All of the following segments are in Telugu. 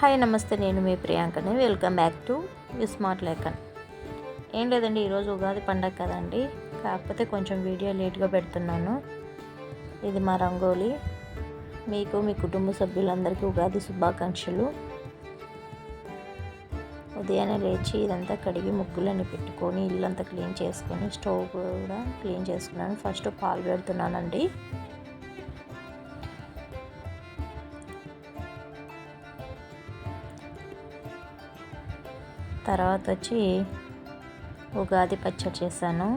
హాయ్ నమస్తే నేను మీ ప్రియాంకని. Welcome back to smart Lekhan. ఏం లేదండి ఈరోజు ఉగాది పండగ కదండి. కాకపోతే కొంచెం వీడియో లేట్గా పెడుతున్నాను. ఇది మా రంగోలి. మీకు మీ కుటుంబ సభ్యులందరికీ ఉగాది శుభాకాంక్షలు. ఉదయాన్నే లేచి ఇదంతా కడిగి ముగ్గులని పెట్టుకొని ఇల్లంతా క్లీన్ చేసుకొని స్టవ్ కూడా క్లీన్ చేసుకున్నాను. ఫస్ట్ పాలు పెడుతున్నానండి. తర్వాత వచ్చి ఉగాది పచ్చడి చేశాను.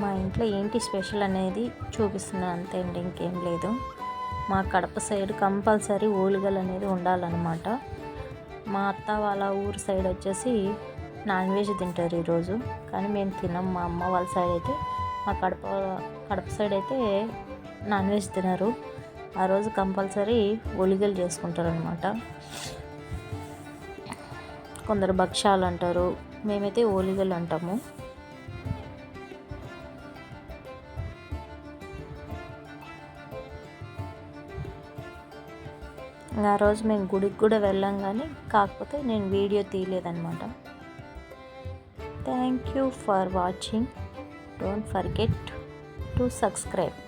మా ఇంట్లో ఏంటి స్పెషల్ అనేది చూపిస్తున్నాను అంతే అండి ఇంకేం లేదు. మా కడప సైడ్ కంపల్సరీ ఓలిగలు అనేది ఉండాలన్నమాట. మా అత్త వాళ్ళ ఊరు సైడ్ వచ్చేసి నాన్ వెజ్ తింటారు ఈరోజు. కానీ మేము తినం మా అమ్మ వాళ్ళ సైడ్ అయితే మా కడప కడప సైడ్ అయితే నాన్ వెజ్ తినరు. ఆ రోజు కంపల్సరీ ఒలిగలు చేసుకుంటారు అనమాట కొందరు భక్ష్యాలు అంటారు. మేమైతే ఓలిగలు అంటాము. ఆ రోజు మేము గుడికి కూడా వెళ్ళాం కానీ కాకపోతే నేను video తీయలేదన్నమాట. Thank you for watching don't forget to subscribe